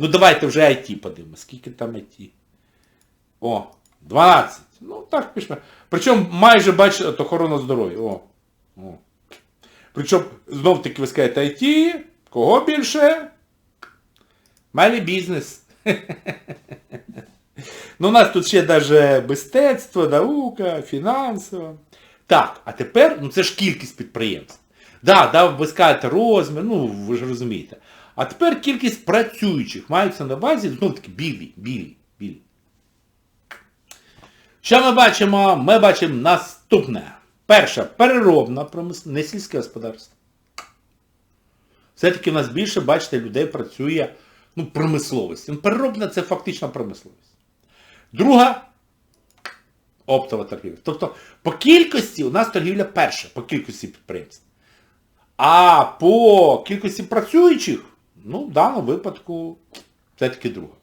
Ну давайте вже IT подивимося. Скільки там IT? О, 12. Ну так пішли. Причому майже бачите, охорона здоров'я. О. О. Причому, знов таки ви скажете IT, кого більше? Малі бізнес. Ну, у нас тут ще навіть мистецтво, наука, фінансово. Так, а тепер, ну це ж кількість підприємств. Да, да, ви скажете розмір, ну ви ж розумієте. А тепер кількість працюючих мається на увазі, знову таки, білі, білі, білі. Що ми бачимо? Ми бачимо наступне. Перше, переробна промисловість, не сільське господарство. Все-таки в нас більше, бачите, людей працює ну, промисловість. Ну, Переробна це фактично промисловість. Друга оптова торгівля. Тобто по кількості у нас торгівля перша, по кількості підприємств. А по кількості працюючих, ну, в даному випадку, все-таки друга.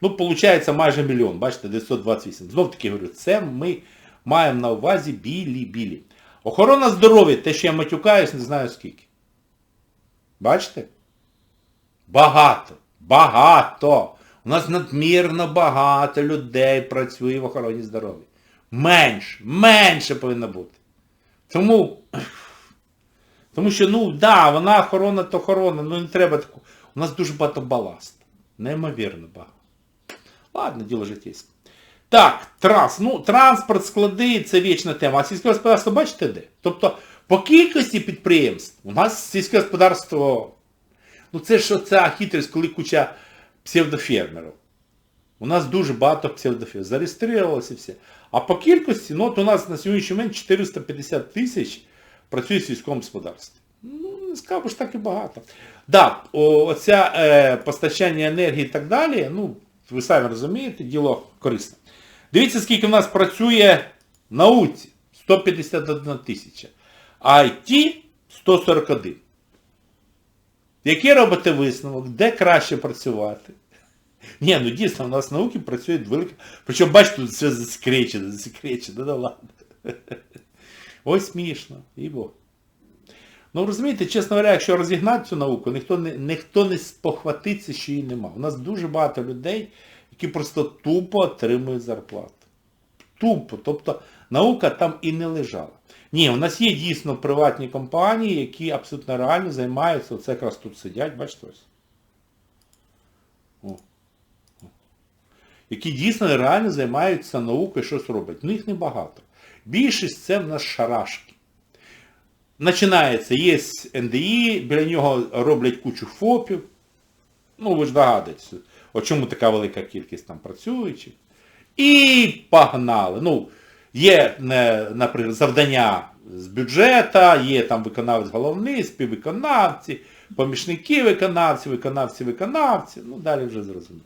Ну, виходить майже мільйон, бачите, 928. Знов таки говорю, це ми маємо на увазі білі-білі. Охорона здоров'я, те, що я матюкаюсь, не знаю скільки. Бачите? Багато. Багато. У нас надмірно багато людей працює в охороні здоров'я. Менше, менше повинно бути. Тому, тому що, ну, да, вона охорона, то охорона, ну не треба таку. У нас дуже багато баласту. Неймовірно багато. Ладно, діло житейське. Так, транс. Ну, транспорт, склади, це вічна тема. А сільське господарство бачите де? Тобто, по кількості підприємств у нас сільське господарство, ну це ж оця хитрість, коли куча псевдофермерів. У нас дуже багато псевдофермерів. Зареєструвалося все. А по кількості, ну от у нас на сьогоднішній момент 450 тисяч працює в сільському господарстві. Ну, не скажу ж так і багато. Так, да, оця е, постачання енергії і так далі, ну, ви самі розумієте, діло корисне. Дивіться, скільки в нас працює в науці. 151 тисяча. А IT 141. Який робите висновок? Де краще працювати? Ні, ну дійсно, у нас в науці працює велика. Причому, бачите, тут все засекречено, засекречено, да ладно. Ось смішно, і бо. Ну розумієте, чесно говоря, якщо розігнати цю науку, ніхто не, ніхто не спохватиться, що її нема. У нас дуже багато людей, які просто тупо отримують зарплату. Тупо. Тобто наука там і не лежала. Ні, у нас є дійсно приватні компанії, які абсолютно реально займаються, оце якраз тут сидять, бачите ось. Які дійсно реально займаються наукою, щось роблять. Ну їх небагато. Більшість це в нас шарашки. Починається, є НДІ, біля нього роблять кучу ФОПів. Ну, ви ж догадуєтесь, о чому така велика кількість там працюючих. І погнали. Ну, є, е, наприклад, завдання з бюджету, є там виконавець головний, співвиконавці, помічники виконавці, виконавці виконавці. Ну, далі вже зрозуміло.